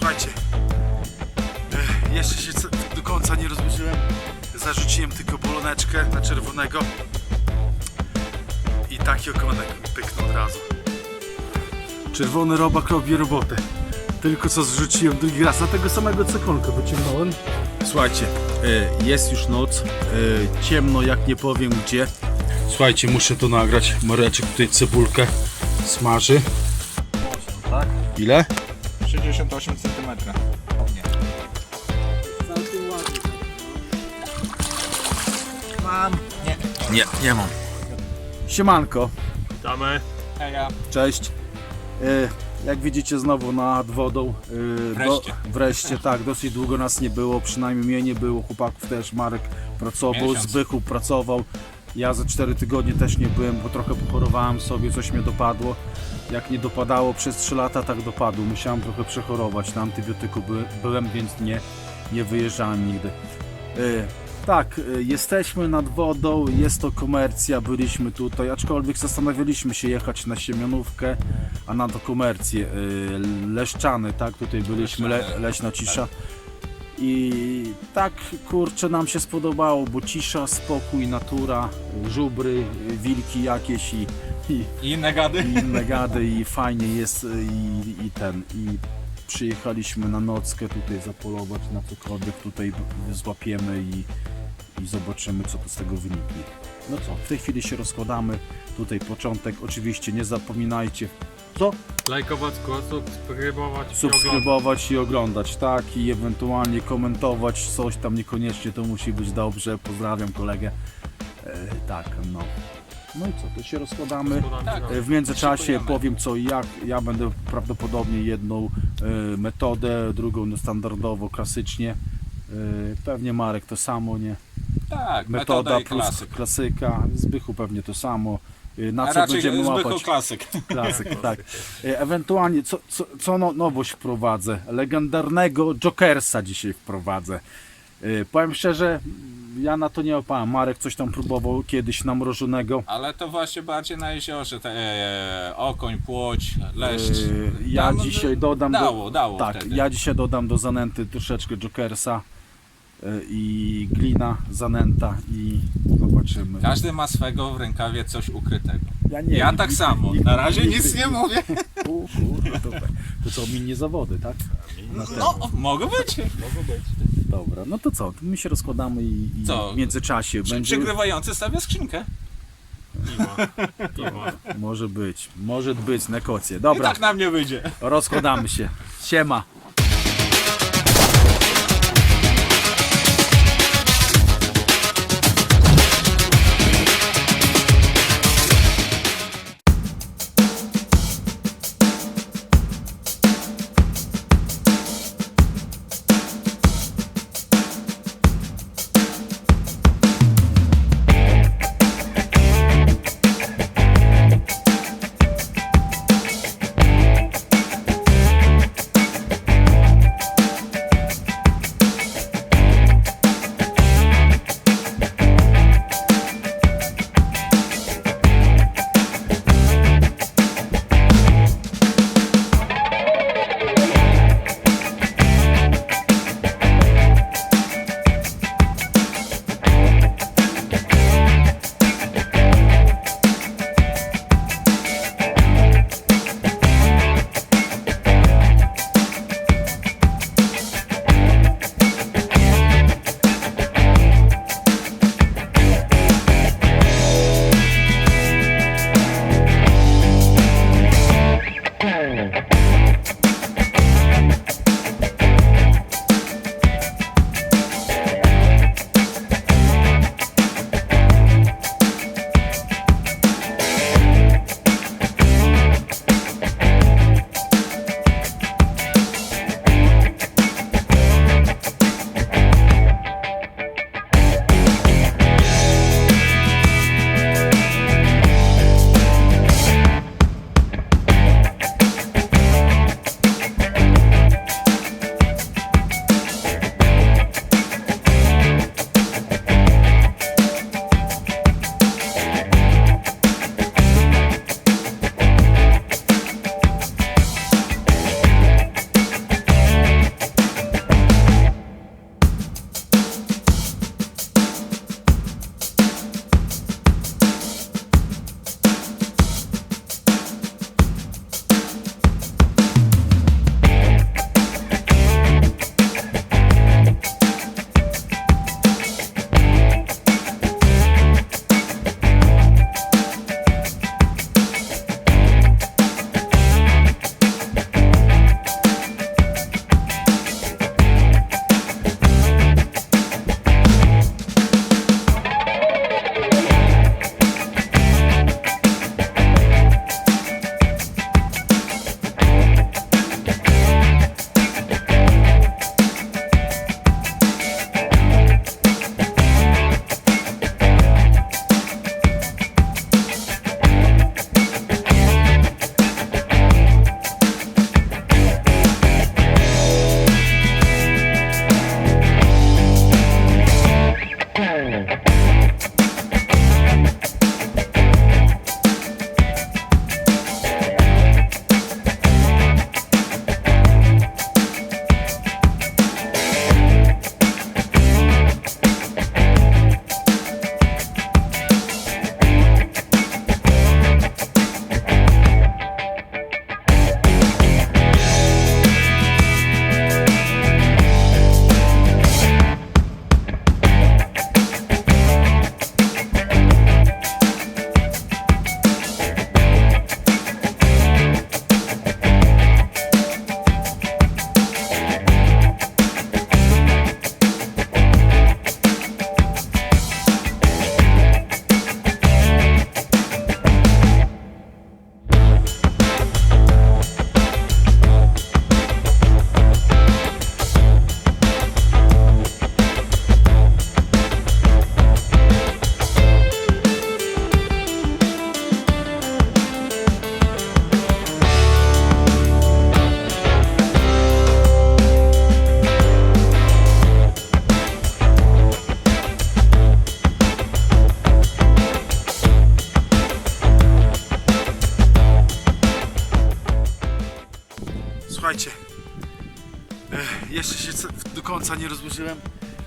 Słuchajcie, jeszcze się do końca nie rozłożyłem. Zarzuciłem tylko boloneczkę na czerwonego i taki okonek pyknął od razu. Czerwony robak robi robotę. Tylko co zrzuciłem drugi raz, na tego samego cekolka wyciągnąłem. Słuchajcie, e, jest już noc, e, ciemno jak nie powiem gdzie. Słuchajcie, muszę to nagrać. Mareczek tutaj cebulkę smaży. Tak? Ile? 68 cm. Nie. Mam. Nie. Nie, nie mam. Siemanko, Witamy. Heja. cześć. E, Jak widzicie znowu nad wodą. E, Wreszcie. wreszcie, tak, dosyć długo nas nie było, przynajmniej mnie nie było, chłopaków też, Marek pracował, Miesiąc. Zbychu pracował. Ja za 4 tygodnie też nie byłem, bo trochę pochorowałem sobie, coś mnie dopadło. Jak nie dopadało przez 3 lata, tak dopadło. Musiałem trochę przechorować, na antybiotyku by, byłem, więc nie, nie wyjeżdżałem nigdy. E, Tak, e, jesteśmy nad wodą, jest to komercja, byliśmy tutaj, aczkolwiek zastanawialiśmy się jechać na Siemianówkę, a na to komercję. e, Leszczany, tak, tutaj byliśmy, le, Leśna Cisza. I tak, kurczę, nam się spodobało, bo cisza, spokój, natura, żubry, wilki jakieś i, i, I inne gady. i inne gady i fajnie jest i, i ten i przyjechaliśmy na nockę tutaj zapolować na cokolwiek tutaj złapiemy i, i zobaczymy co to z tego wyniknie. No co, w tej chwili się rozkładamy, tutaj początek, oczywiście nie zapominajcie co? Lajkować, subskrybować i oglądać. Subskrybować i oglądać, tak i ewentualnie komentować coś tam niekoniecznie to musi być dobrze, pozdrawiam kolegę. E, tak, no. No i co, to się rozkładamy. Tak. E, W międzyczasie powiem co i jak. Ja będę prawdopodobnie jedną e, metodę, drugą no, standardowo, klasycznie. E, pewnie Marek to samo, nie? Tak, Metoda, metoda i plus klasyk. klasyka. Zbychu pewnie to samo. E, Na A co raczej będziemy zwykły łapać? klasyk. Klasyk, tak. E, Ewentualnie, co, co, co no, nowość wprowadzę? Legendarnego Jokersa dzisiaj wprowadzę. E, Powiem szczerze, ja na to nie opałem. Marek coś tam próbował kiedyś namrożonego. Ale to właśnie bardziej na jeziorze. Te, e, okoń, płoć, leszcz. Yy, ja Tam, dzisiaj dodam Dało, do, dało tak, wtedy. ja dzisiaj dodam do zanęty troszeczkę Jokersa yy, i glina zanęta i zobaczymy. Każdy ma swego w rękawie coś ukrytego. Ja, nie, Ja tak samo. Na razie nic nie mówię. U, kurde, to, to co, minie zawody, tak? Na ten. No, mogą być. Dobra, no to co, my się rozkładamy i, i Co? w międzyczasie Przy, będzie... przygrywający stawia skrzynkę. Może być, może być, nekocie. I Dobra, tak na mnie wyjdzie. rozkładamy się. Siema.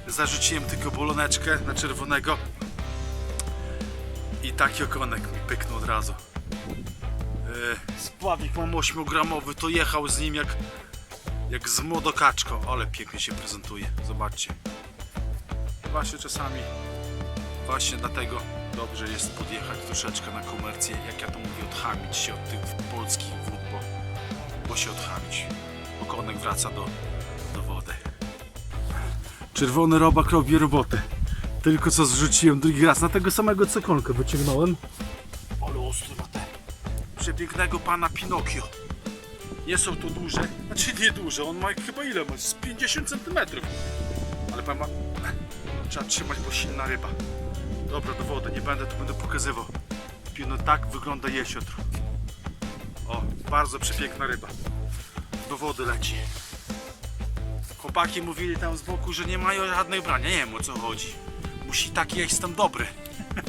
Zarzuciłem tylko boloneczkę na czerwonego. I taki okonek mi pyknął od razu. E, Spławik mam 8-gramowy, to jechał z nim jak, jak z młodokaczką, ale pięknie się prezentuje. Zobaczcie. Właśnie czasami, właśnie dlatego dobrze jest podjechać troszeczkę na komercję, jak ja to mówię, odchamić się od tych polskich wód, bo, bo się odchamić. Okonek wraca do. Czerwony robak robi robotę. Tylko co zrzuciłem drugi raz na tego samego cokolka wyciągnąłem. Ale ostry ma te. Przepięknego pana Pinokio. Nie są to duże, znaczy nie duże, on ma chyba ile ma? Z 50 cm. Ale pan ma... Trzeba trzymać, bo silna ryba. Dobra, do wody, nie będę tu będę pokazywał. Pino, tak wygląda jesiotr. O, bardzo przepiękna ryba. Do wody leci. Chłopaki mówili tam z boku, że nie mają żadnej brania. Nie wiem o co chodzi. Musi taki jeść tam dobry.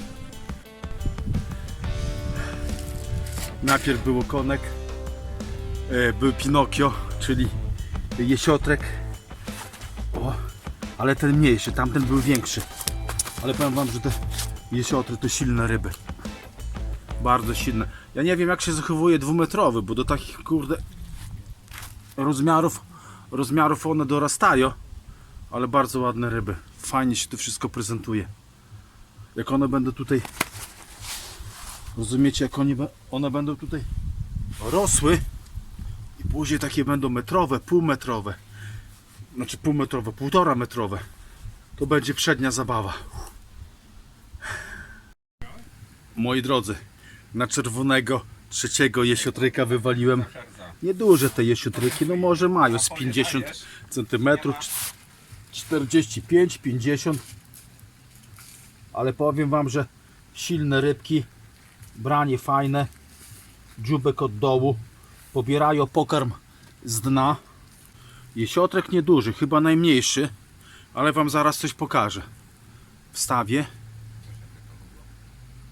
Najpierw był konek, e, był Pinokio, czyli jesiotrek. O, ale ten mniejszy, tamten był większy. Ale powiem wam, że te jesiotry to silne ryby. Bardzo silne. Ja nie wiem jak się zachowuje dwumetrowy, bo do takich kurde rozmiarów, rozmiarów one dorastają, ale bardzo ładne ryby. Fajnie się to wszystko prezentuje. Jak one będą tutaj, rozumiecie, jak oni, be- one będą tutaj rosły i później takie będą metrowe, półmetrowe, znaczy półmetrowe, półtora metrowe, to będzie przednia zabawa. Moi drodzy, na czerwonego trzeciego jesiotryka wywaliłem Nieduże te jesiotryki, no może mają z 50 cm, 45, 50. Ale powiem wam, że silne rybki, branie fajne, dziubek od dołu, pobierają pokarm z dna. Jesiotrek nieduży, chyba najmniejszy, ale wam zaraz coś pokażę. Wstawię.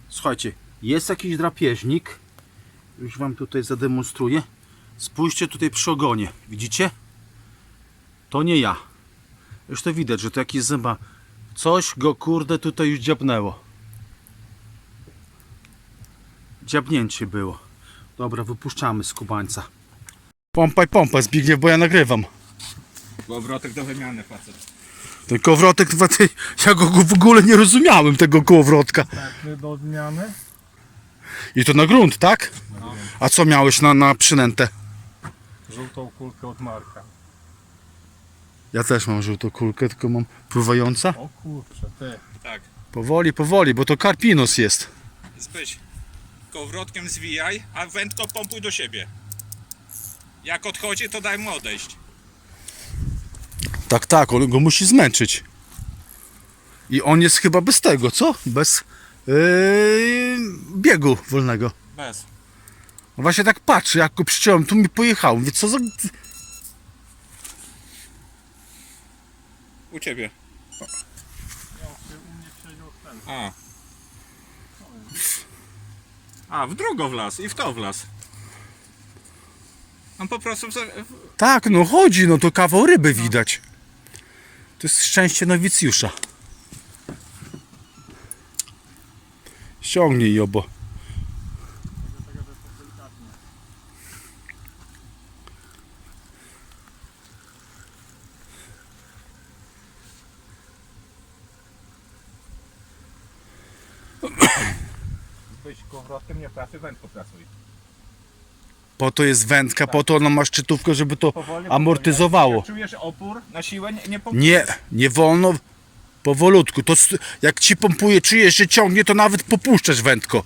Słuchajcie, jest jakiś drapieżnik. Już wam tutaj zademonstruję. Spójrzcie tutaj przy ogonie. Widzicie? To nie ja. Już to widać, że to jakiś zęba. Coś go kurde tutaj już dziabnęło. Dziabnięcie było. Dobra, wypuszczamy z kubańca. Pompaj, pompaj, Zbigniew, bo ja nagrywam. Powrotek do wymiany facet. Ten ty, ja go w ogóle nie rozumiałem, tego kołowrotka. Tak, do odmiany. I to na grunt, tak? A co miałeś na, na przynętę? Żółtą kulkę od Marka. Ja też mam żółtą kulkę, tylko mam pływająca. O kurczę, ty. Tak. Powoli, powoli, bo to karpinos jest. Zbyś. Kołowrotkiem zwijaj, a wędko pompuj do siebie. Jak odchodzi, to daj mu odejść. Tak, tak, on go musi zmęczyć. I on jest chyba bez tego, co? Bez yy, biegu wolnego. Bez. No Właśnie tak patrzy, jak go przyciąłem, tu mi pojechał. Mówię, co za... U ciebie. A. A, w drugą w las i w to w las. On po prostu... w- Tak, no chodzi, no to kawał ryby widać. To jest szczęście nowicjusza. Ściągnij ją, bo... Zbyś kołowrotkiem nie pracuj. Po to jest wędka, po to ona ma szczytówkę, żeby to Powoli, amortyzowało. Jak czujesz opór na siłę, nie, nie pompuj. Nie, nie wolno powolutku. To jak ci pompuje, czujesz, że ciągnie, to nawet popuszczasz wędko.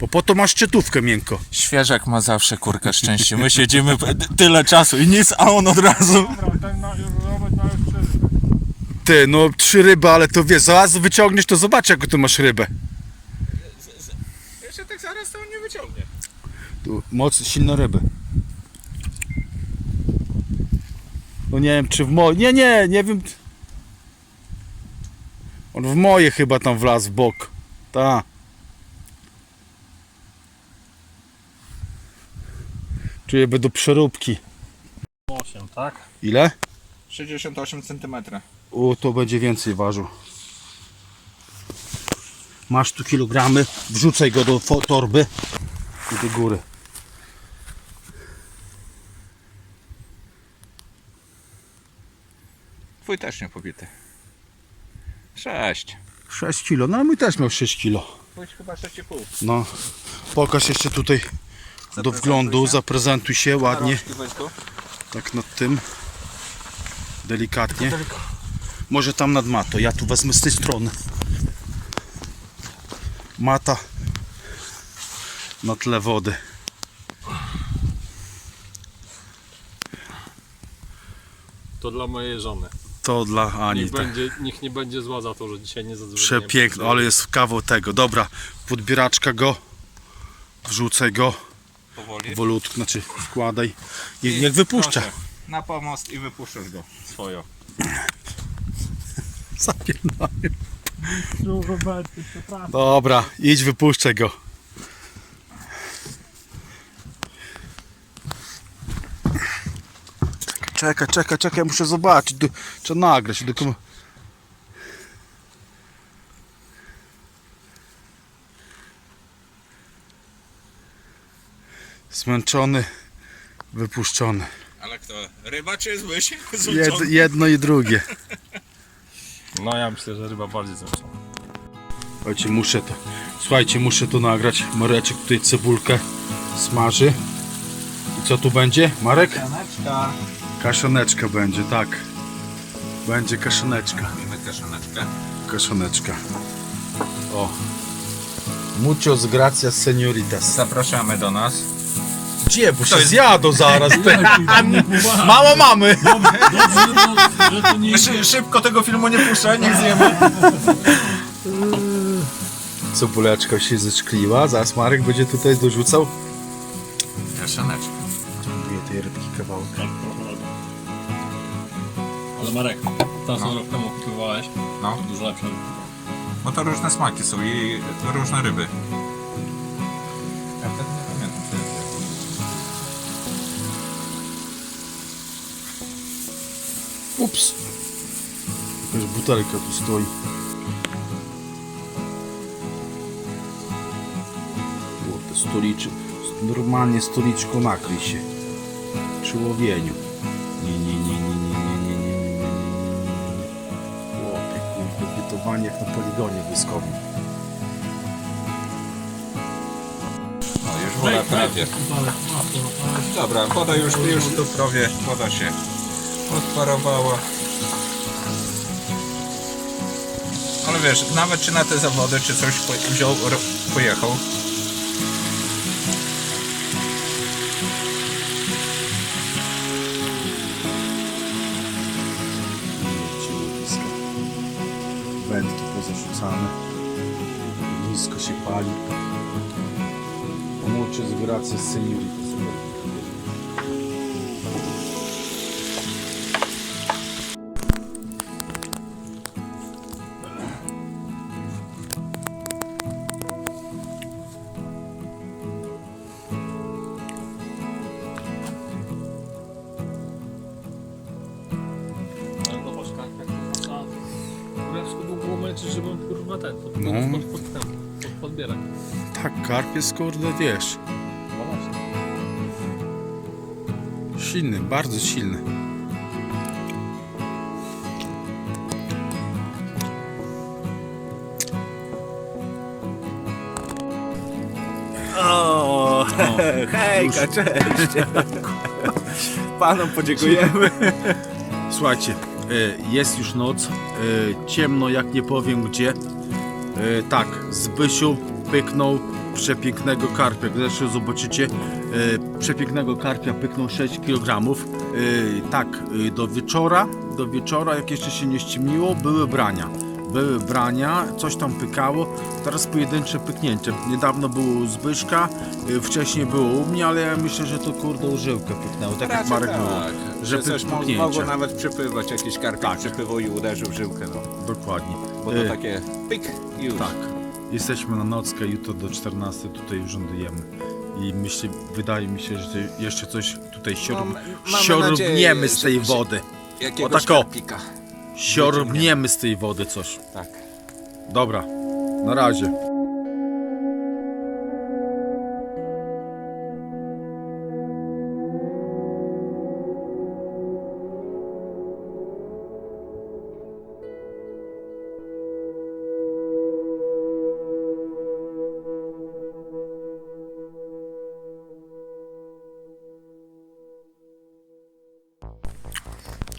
Bo po to masz szczytówkę miękko. Świeżak ma zawsze kurkę szczęście. My siedzimy p- tyle czasu i nic, a on od razu. Dobra, ten na, Robert ma już. Ty, no trzy ryby, ale to wiesz, zaraz wyciągniesz, to zobacz jaką ty masz rybę. Jeszcze tak zaraz to on nie wyciągnie. Tu moc, silne ryby. No nie wiem, czy w moje... Nie, nie, nie wiem. On w moje chyba tam wlazł w bok. Ta. Czuję do przeróbki. 8, tak? Ile? 68 cm. O, to będzie więcej ważył. Masz tu kilogramy, wrzucaj go do torby i do góry. Twój też nie pobity. 6. 6 kilo, no mój też miał 6 kilo. Twój chyba 6,5. No, pokaż jeszcze tutaj do wglądu, zaprezentuj się ładnie, tak nad tym, delikatnie. Może tam nad matą, ja tu wezmę z tej strony. Mata na tle wody. To dla mojej żony. To dla Ani. Niech, Tak. będzie, niech nie będzie zła za to, że dzisiaj nie zadzwoniłem. Przepiękny, ale jest kawał tego. Dobra, podbieraczka go, wrzucaj go, Powoli. powolutku, znaczy wkładaj i niech wypuszcza. Proszę, Na pomost i wypuszczasz go. Swoją. Zapierdolę. Przepraszam. Dobra, idź wypuszczę go. Czekaj, czekaj, czekaj, muszę zobaczyć. Du- Trzeba nagrać. Zmęczony, wypuszczony. Kto? Ryba czy zbyś? Jed, jedno i drugie. No ja myślę, że ryba bardziej zmęczona. Słuchajcie, muszę to. Słuchajcie, muszę to nagrać. Mareczek tutaj cebulkę smaży. I co tu będzie? Marek? Janeczka. Kaszaneczka będzie, tak. Będzie kaszaneczka. Mamy kaszaneczkę. Kaszaneczka. O. Muchos gracias, senioritas. Zapraszamy do nas. Gdzie? Bo się jest- zjadą zaraz. Mama mamy! Że to nie szybko tego filmu nie puszczaj, niech zjemy. Cebuleczka się zeszkliła. Zaraz Marek będzie tutaj dorzucał. Kaszaneczka. Dwie tej rybki kawałek. Ale Marek, tam co rok temu kupowałeś, No, dużo lepsze. bo to różne smaki są i różne ryby. Ups. Jakaś butelka tu stoi. Chłopie, stoliczy. Normalnie stoliczką nakryj się. Przy łowieniu. Nie, nie, nie, nie, nie, nie, nie, nie, nie, nie, nie, nie, nie. Chłopie, kurde, bytowanie jak na poligonie wojskowym. No, już woda prawie. Dobra, woda już, już tu prawie, woda się odparowała. Ale wiesz, nawet czy na te zawody, czy coś wziął, pojechał. Wędki pozarzucane. Nisko się pali. Muchas gracias, seniorita. Ale Jest kurde, wiesz, No silny, bardzo silny. O, hejka, cześć. Panom podziękujemy. Słuchajcie, e, jest już noc, e, ciemno jak nie powiem gdzie. E, Tak, Zbysiu pyknął przepięknego karpia. Zresztą zobaczycie, e, przepięknego karpia pyknął 6 kg. Tak, e, do wieczora, do wieczora jak jeszcze się nie ściemniło, były brania. Były brania, coś tam pykało, teraz pojedyncze pyknięcie. Niedawno było u Zbyszka, e, wcześniej było u mnie, ale ja myślę, że to kurde użyłkę pyknęło, tak jak Raczej Marek tak, było. że Że coś mo- mogło nawet przypływać, jakiś karpik Tak. przypływał i uderzył w żyłkę, no. Dokładnie. Bo to E, takie pik i już. Tak. Jesteśmy na nockę, jutro do 14 tutaj urzędujemy. I myślę, wydaje mi się, że jeszcze coś tutaj siorbniemy mamy siorbniemy nadzieję, z tej że- wody. Jakiegoś O, tako. karpika. Siorbniemy z tej wody coś. Tak. Dobra, na razie.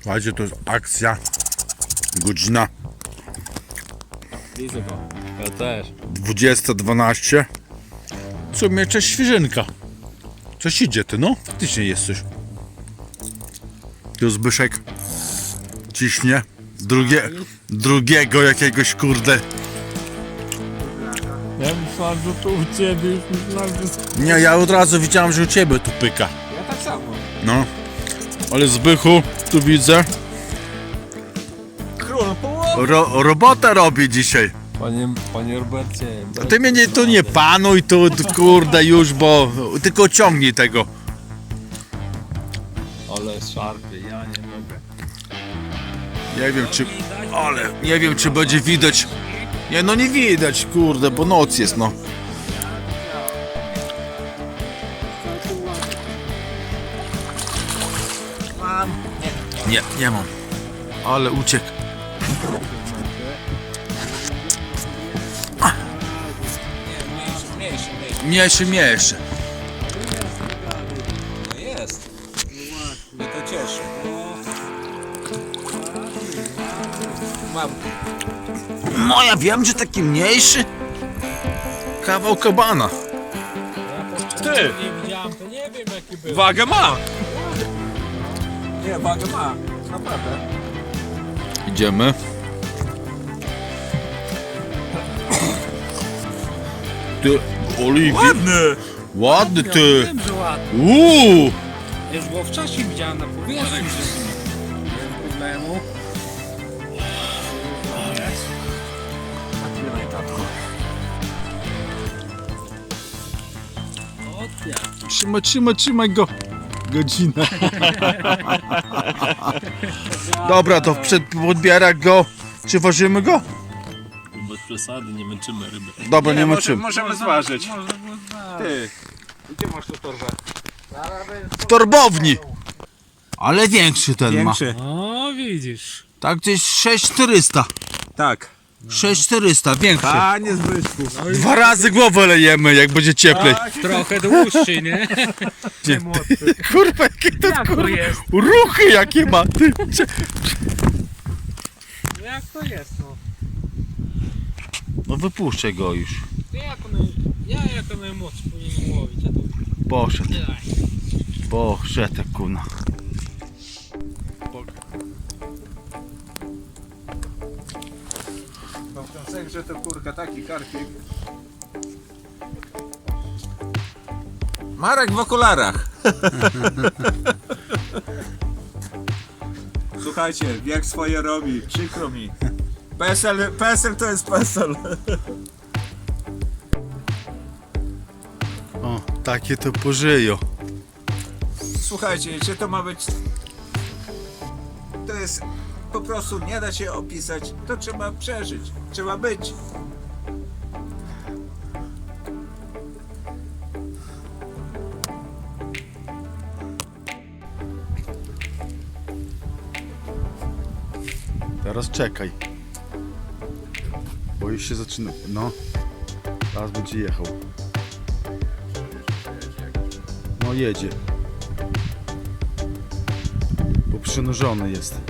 Słuchajcie, to jest akcja. Godzina Widzę go. Ja też. 20.12. Co mnie cześć świeżynka. Coś idzie ty, no? Faktycznie jest coś. Tu Zbyszek ciśnie. Drugie, drugiego jakiegoś kurde. Ja myślałem, że to u ciebie już myślałem, że... Nie, ja od razu widziałem, że u ciebie tu pyka. Ja tak samo. No. Ale Zbychu, tu widzę. Król połowy. Ro, robotę robi dzisiaj. Panie, panie Robercie... A ty mnie nie, tu nie panuj, tu tu, kurde już, bo tylko ciągnij tego. Ale szarpie, ja nie mogę. Nie wiem czy. Ale nie wiem czy będzie widać. Nie no nie widać, kurde, bo noc jest no. Nie, nie mam. Ale uciekł. Mniejszy, mniejszy, mniejszy. Mniejszy, mniejszy. No jest. Mnie to cieszy. Mam. No ja wiem, że taki mniejszy. Kawał kabana. Ty! Nie widziałem, to nie wiem jaki był. Wagę ma! Nie, wagę ma. Naprawdę. Idziemy. Ty, Oliwia. Ładny! Ładny ty. Wiem, że ładny. Uuu. Już było wcześniej widziałem na powierzchni, bez problemu. O, ja. Trzymaj, trzymaj, trzymaj go. Godzinę. Dobra, to przed podbierak go. Czy ważymy go? Bez przesady, nie męczymy ryby. Dobra, nie, ma może- czym. Możemy zważyć. Można było znać. Ty. Gdzie masz tu torbę? W torbowni. Ale większy ten Większy. O, widzisz. ma. Tak, to jest 6400. Tak. 6400, większy. Panie Zbyszku. Dwa razy głowę lejemy, jak będzie cieplej. Trochę dłuższy, nie? Kurwa, jakie to Jak to jest? ruchy jakie ma. Ty. cze- Jak to jest, no? No wypuszczę go już. Ja jako, naj... ja jako najmłodszy powinienem łowić, a tu Poszedł, nie daj. poszedł, kuna. W tym sensie to kurka taki karpik. Marek w okularach. Słuchajcie, jak swoje robi, przykro mi. PSL, PSL to jest PSL. O, takie to pożyją. Słuchajcie, czy to ma być... To jest... Po prostu nie da się opisać. To trzeba przeżyć. Trzeba być. Teraz czekaj. Bo już się zaczyna. No. Teraz będzie jechał. No jedzie. Bo przynurzony jest.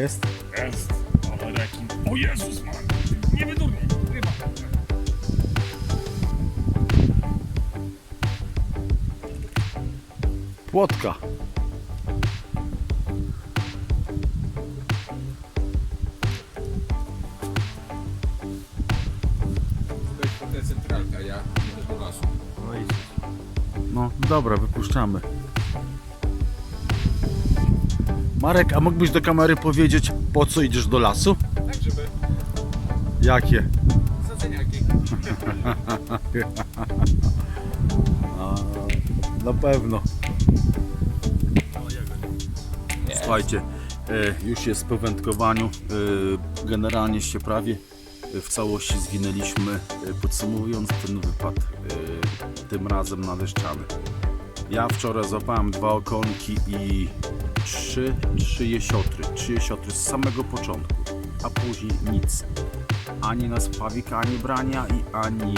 Jest? Jest. Ale rekin. O Jezus man. Nie wydurnie. Ryba. Płotka. To jest potem centralka, ja idę do lasu. No dobra, wypuszczamy. Marek, a mógłbyś do kamery powiedzieć, po co idziesz do lasu? Tak, żeby Jakie? Zadzeniaki. A, na pewno. Słuchajcie, e, już jest po wędkowaniu. e, Generalnie się prawie e, w całości zwinęliśmy. Podsumowując ten wypad, tym razem na deszczany. Ja wczoraj złapałem dwa okonki i trzy, trzy jesiotry. Trzy jesiotry z samego początku, a później nic. Ani na spławik, ani brania i ani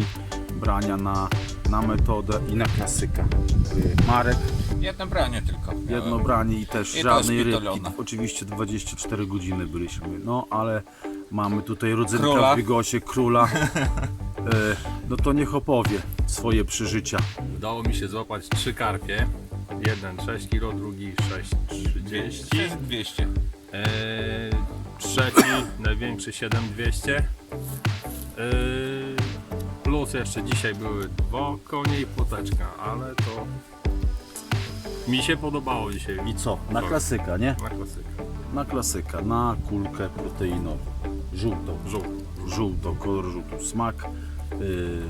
brania na, na metodę i na klasyka. E, Marek Jedno branie tylko. Jedno miałem. branie i też I żadnej rybki. Oczywiście 24 godziny byliśmy. No ale mamy tutaj rodzynka Króla. w Bigosie, króla. E, no to niech opowie swoje przeżycia. Udało mi się złapać trzy karpie. Jeden 6 kg, drugi 6,30 To jest 200. eee, Trzeci, największy 7200 eee, Plus jeszcze dzisiaj były dwa konie i płoteczka, ale to mi się podobało dzisiaj. I co? Na klasyka, nie? Na klasykę. Na klasyka, na kulkę proteinową. Żółtą. Żółty. Żółto, kolor żółty. Smak yy,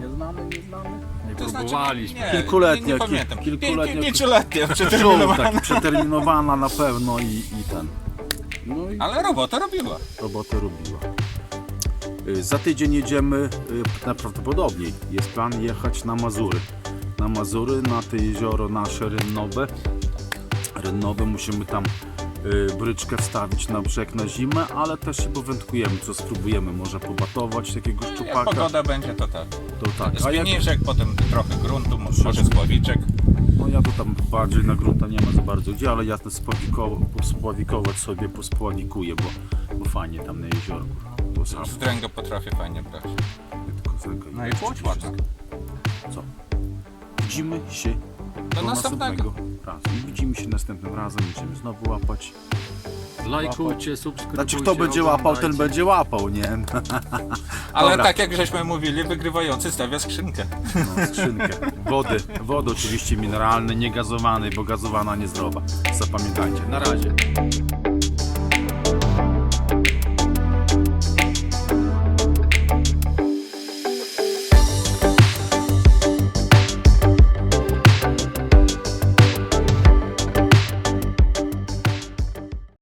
nieznany, nieznany. Nie To znaczy, próbowaliśmy. nie, Kilkuletnia, Nie, nie pamiętam. kil- kilkuletnia- Pię- Pięcioletnia Żółta, przeterminowana. przeterminowana na pewno i, i ten. No i Ale robota robiła. robotę robiła. Y, Za tydzień jedziemy, y, najprawdopodobniej jest plan jechać na Mazury. Na Mazury, na te jezioro nasze rynnowe. Rynnowe musimy tam bryczkę wstawić na brzeg na zimę, ale też się powędkujemy, co spróbujemy, może pobatować jakiegoś Jak szczupaka. pogoda będzie, to tak. To tak, a jak, potem trochę gruntu, mo- może spławiczek. no ja to tam bardziej na grunta nie ma za bardzo gdzie, ale ja to pospławikować sobie pospławikuję, bo, bo fajnie tam na jeziorku. To samo. Z dręga potrafię fajnie brać. Tylko. No i ładna. Co? Widzimy się Do następnego. I widzimy się następnym razem. Będziemy znowu łapać. Lajkujcie, subskrybujcie. Znaczy kto będzie łapał, ten oglądajcie. będzie łapał, nie? Ale Dobra. tak jak żeśmy mówili, wygrywający stawia skrzynkę. No, skrzynkę. Wody. Wody oczywiście mineralne, nie gazowanej, bo gazowana niezdrowa. Zapamiętajcie. Na razie.